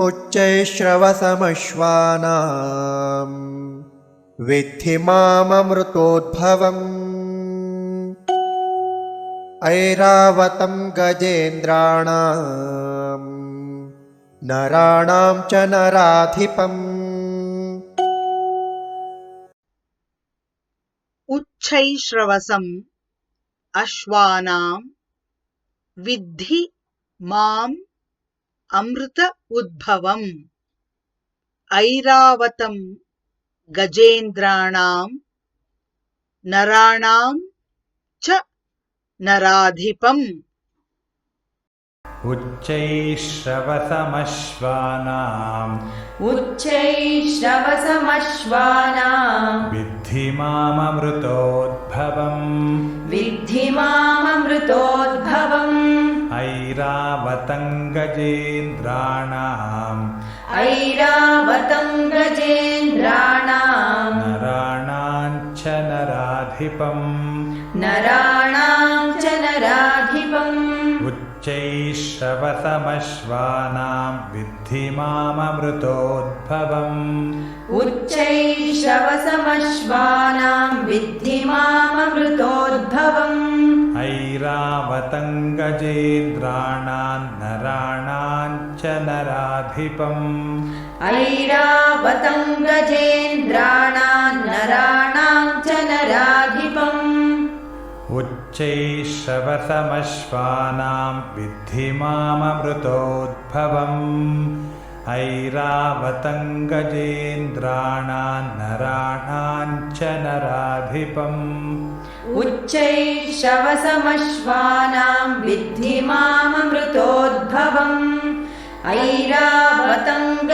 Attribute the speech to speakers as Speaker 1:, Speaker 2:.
Speaker 1: उच्चैश्रवसमश्वानाम् विद्धि माममृतोद्भवम्। ऐरावतं गजेन्द्राणाम्। नराणां च नराधिपम्।
Speaker 2: उच्छैश्रवसम् अश्वानां विद्धि माम् अमृत उद्भवम् ऐरावतं गजेन्द्राणां नराणां च नराधिपम्
Speaker 3: उच्चैश्रवसमश्वानाम्
Speaker 4: उच्चैश्रवसमश्वानाम्
Speaker 3: विद्धि माममृतोद्भवम् ऐरावतङ्गजेन्द्राणाम्
Speaker 4: ऐरावतं गजेन्द्राणाम्
Speaker 3: नराणाञ्च नराधिपम्
Speaker 4: नराणां च नराधिपम्
Speaker 3: उच्चैश्रवसमश्वानाम् विद्धि माममृतोद्भवम्
Speaker 4: उच्चैश्रवसमश्वानां विद्धि
Speaker 3: ऐरावतङ्गजेन्द्राणाम् नराणाञ्च नराधिपम्।
Speaker 4: ऐरावतं गजेन्द्राणां नराणां च नराधिपम्।
Speaker 3: उच्चैश्रवसमश्वानाम् विद्धि माममृतोद्भवम् ऐरावतङ्गजेन्द्राणाम् नराणाञ्च नराधिपम्।
Speaker 4: उच्चैश्रवसमश्वानां विद्धि माममृतोद्भवम्। ऐरावतं